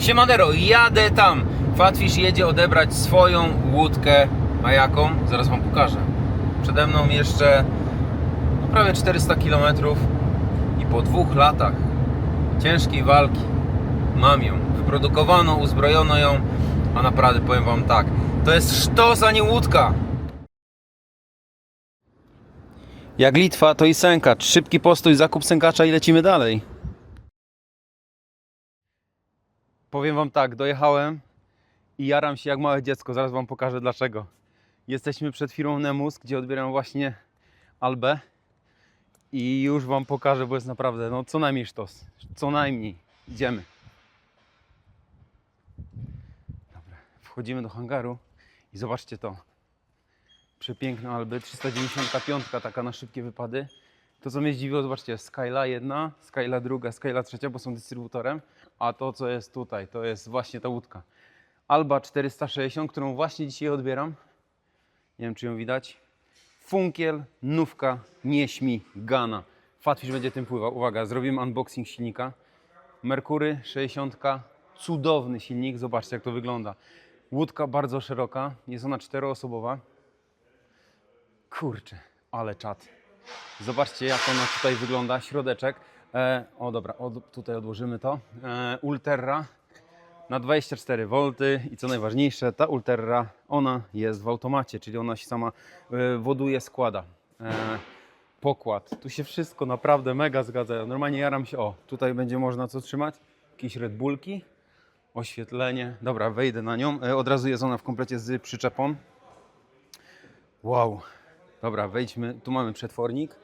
Siemanero, jadę tam. Fatfish jedzie odebrać swoją łódkę. A jaką? Zaraz Wam pokażę. Przede mną jeszcze no, prawie 400 km i po dwóch latach ciężkiej walki mam ją. Wyprodukowano, uzbrojono ją, a naprawdę powiem Wam tak, to jest sztos, a nie łódka. Jak Litwa, to i sękacz. Szybki postój, zakup sękacza i lecimy dalej. Powiem wam tak, dojechałem i jaram się jak małe dziecko. Zaraz wam pokażę dlaczego. Jesteśmy przed firmą Nemus, gdzie odbieram właśnie Albę. I już wam pokażę, bo jest naprawdę, no co najmniej sztos. Co najmniej. Idziemy. Dobra, wchodzimy do hangaru i zobaczcie to. Przepiękne Alby, 395, taka na szybkie wypady. To co mnie zdziwiło, zobaczcie, Skyla jedna, Skyla druga, Skyla trzecia, bo są dystrybutorem, a to co jest tutaj, to jest właśnie ta łódka. Alba 460, którą właśnie dzisiaj odbieram. Nie wiem czy ją widać. Funkiel, nówka, nieśmi, gana. Fatfish będzie tym pływał. Uwaga, zrobimy unboxing silnika. Merkury 60, cudowny silnik, zobaczcie jak to wygląda. Łódka bardzo szeroka, jest ona czteroosobowa. Kurczę, ale czad. Zobaczcie, jak ona tutaj wygląda. Środeczek. E, o dobra, od, tutaj odłożymy to. E, Ulterra na 24 V i co najważniejsze, ta Ulterra, ona jest w automacie, czyli ona się sama e, woduje, składa. E, pokład. Tu się wszystko naprawdę mega zgadza. Normalnie jaram się. O, tutaj będzie można co trzymać? Jakieś Red Bullki, oświetlenie. Dobra, wejdę na nią. E, od razu jest ona w komplecie z przyczepą. Wow. Dobra, wejdźmy. Tu mamy przetwornik.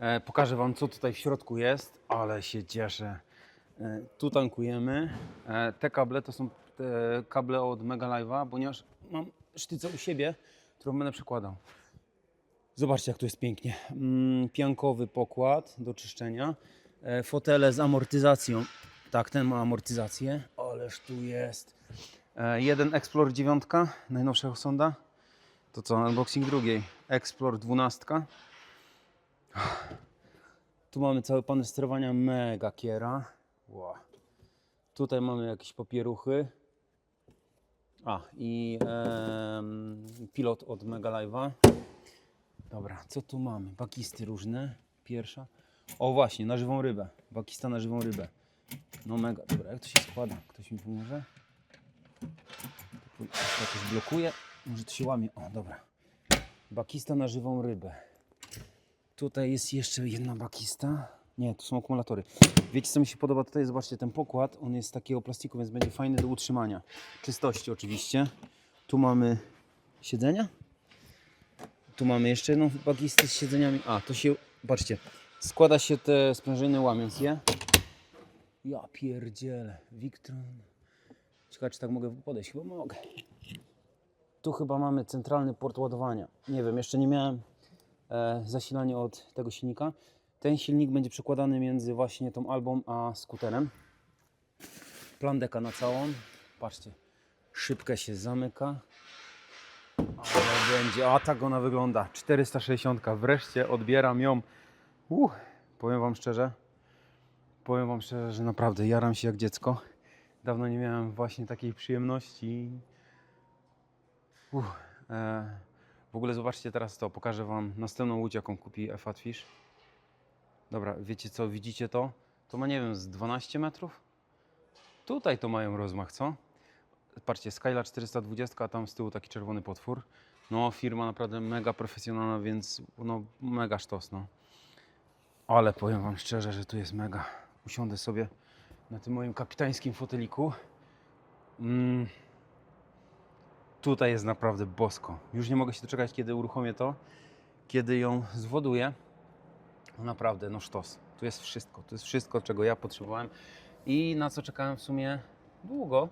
E, pokażę Wam, co tutaj w środku jest, ale się cieszę. E, tu tankujemy. E, te kable to są te kable od Mega Live'a, ponieważ mam sztycę u siebie, którą będę przekładał. Zobaczcie, jak tu jest pięknie. Mm, piankowy pokład do czyszczenia. E, fotele z amortyzacją. Tak, ten ma amortyzację, ależ tu jest. E, jeden Explorer 9, najnowszego sonda. To co, unboxing drugiej. Explore 12. Tu mamy cały panel sterowania mega kiera. Wow. Tutaj mamy jakieś papieruchy. A i em, pilot od Mega Live'a. Dobra, co tu mamy? Bakisty różne. Pierwsza. O właśnie, na żywą rybę. Bakista na żywą rybę. No mega. Dobra, jak to się składa? Ktoś mi pomoże? To jakoś blokuje. Może to się łamie. O, dobra. Bakista na żywą rybę. Tutaj jest jeszcze jedna bakista. Nie, to są akumulatory. Wiecie co mi się podoba tutaj? Zobaczcie, ten pokład, on jest z takiego plastiku, więc będzie fajny do utrzymania. Czystości oczywiście. Tu mamy siedzenia. Tu mamy jeszcze jedną bakistę z siedzeniami. A, to się, patrzcie, składa się te sprężyny łamiąc je. Ja pierdzielę. Victron. Ciekawe, czy tak mogę podejść? Chyba mogę. Tu chyba mamy centralny port ładowania. Nie wiem, jeszcze nie miałem e, zasilania od tego silnika. Ten silnik będzie przekładany między właśnie tą albą a skuterem. Plandeka na całą. Patrzcie, szybkę się zamyka. Ale będzie, a tak ona wygląda. 460. Wreszcie odbieram ją. Uh, powiem Wam szczerze, powiem Wam szczerze, że naprawdę jaram się jak dziecko. Dawno nie miałem właśnie takiej przyjemności. Uff, e, w ogóle zobaczcie teraz to, pokażę Wam następną łódź, jaką kupi Fatfish. Dobra, wiecie co, widzicie to? To ma, nie wiem, z 12 metrów? Tutaj to mają rozmach, co? Patrzcie, Skyla 420, a tam z tyłu taki czerwony potwór. No, firma naprawdę mega profesjonalna, więc no, mega sztos, no. Ale powiem Wam szczerze, że tu jest mega. Usiądę sobie na tym moim kapitańskim foteliku. Mm. Tutaj jest naprawdę bosko. Już nie mogę się doczekać, kiedy uruchomię to, kiedy ją zwoduję. No Naprawdę, no sztos. Tu jest wszystko. Tu jest wszystko, czego ja potrzebowałem i na co czekałem w sumie długo.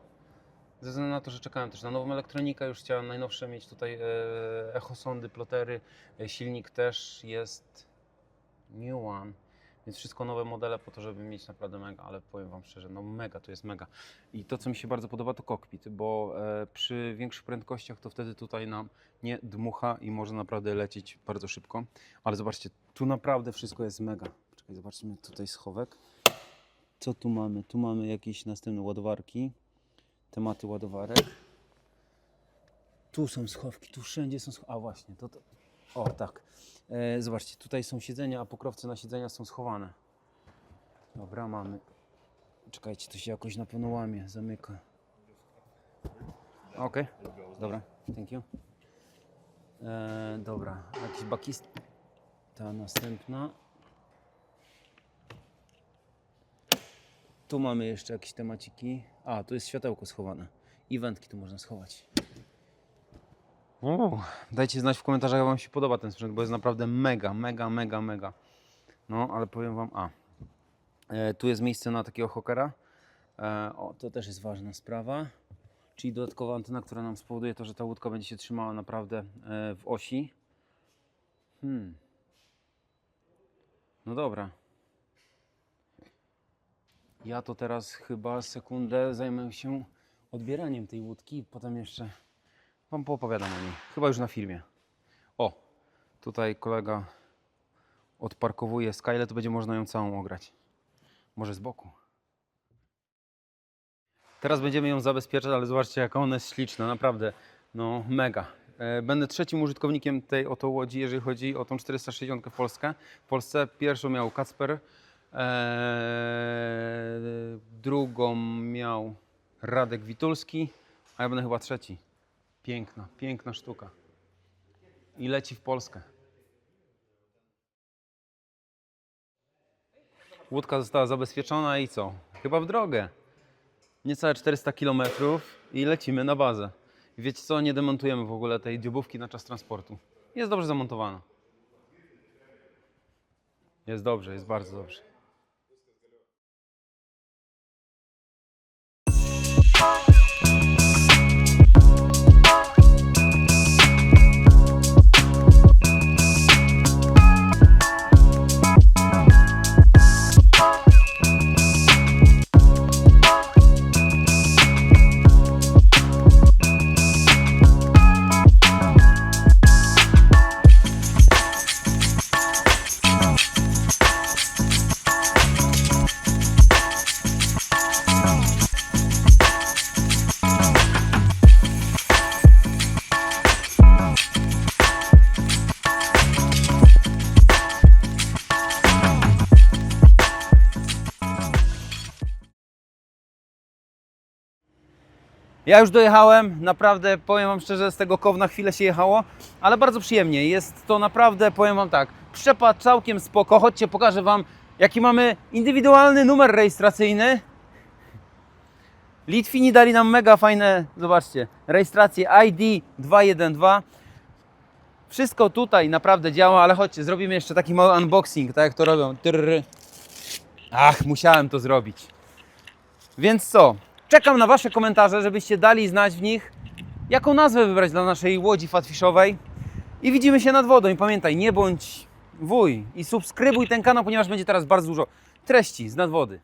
Ze względu na to, że czekałem też na nową elektronikę, już chciałem najnowsze mieć tutaj e, echosondy, plotery, e, silnik też jest new one, więc wszystko nowe modele po to, żeby mieć naprawdę mega, ale powiem Wam szczerze, no mega, to jest mega. I to, co mi się bardzo podoba, to kokpit, bo e, przy większych prędkościach to wtedy tutaj nam nie dmucha i może naprawdę lecieć bardzo szybko. Ale zobaczcie, tu naprawdę wszystko jest mega. Czekaj, zobaczmy tutaj schowek. Co tu mamy? Tu mamy jakieś następne ładowarki. Tematy ładowarek. Tu są schowki, tu wszędzie są schowki. A właśnie, to, to. O, tak. E, zobaczcie, tutaj są siedzenia, a pokrowce na siedzenia są schowane. Dobra, mamy. Czekajcie, to się jakoś na pewno łamie, zamyka. Okej, dobra, thank you. E, dobra, jakiś bakist. Ta następna. Tu mamy jeszcze jakieś temaciki. A, tu jest światełko schowane. I wędki tu można schować. O, dajcie znać w komentarzach, jak Wam się podoba ten sprzęt, bo jest naprawdę mega, mega, mega, mega. No, ale powiem Wam, a, e, tu jest miejsce na takiego hokera. E, o, to też jest ważna sprawa. Czyli dodatkowa antena, która nam spowoduje to, że ta łódka będzie się trzymała naprawdę e, w osi. Hmm. No dobra. Ja to teraz chyba sekundę zajmę się odbieraniem tej łódki, potem jeszcze Wam poopowiadam o niej. Chyba już na filmie. O, tutaj kolega odparkowuje Skyle, to będzie można ją całą ograć. Może z boku. Teraz będziemy ją zabezpieczać, ale zobaczcie jaka ona jest śliczna, naprawdę, no mega. E, Będę trzecim użytkownikiem tej oto łodzi, jeżeli chodzi o tą 460 w Polskę. W Polsce pierwszą miał Kacper, e, drugą miał Radek Witulski, a ja będę chyba trzeci. Piękna, piękna sztuka. I leci w Polskę. Łódka została zabezpieczona i co? Chyba w drogę. Niecałe 400 km i lecimy na bazę. Wiecie co? Nie demontujemy w ogóle tej dziobówki na czas transportu. Jest dobrze zamontowana. Jest dobrze, jest bardzo dobrze. Ja już dojechałem, naprawdę powiem Wam szczerze, z tego kow na chwilę się jechało, ale bardzo przyjemnie. Jest to naprawdę, powiem Wam tak, przepad całkiem spoko. Chodźcie, pokażę Wam, jaki mamy indywidualny numer rejestracyjny. Litwini dali nam mega fajne, zobaczcie, rejestrację ID 212. Wszystko tutaj naprawdę działa, ale chodźcie, zrobimy jeszcze taki mały unboxing, tak jak to robią. Trrr. Ach, musiałem to zrobić. Więc co? Czekam na Wasze komentarze, żebyście dali znać w nich, jaką nazwę wybrać dla naszej łodzi fatfishowej. I widzimy się nad wodą. I pamiętaj, nie bądź wuj i subskrybuj ten kanał, ponieważ będzie teraz bardzo dużo treści z nadwody.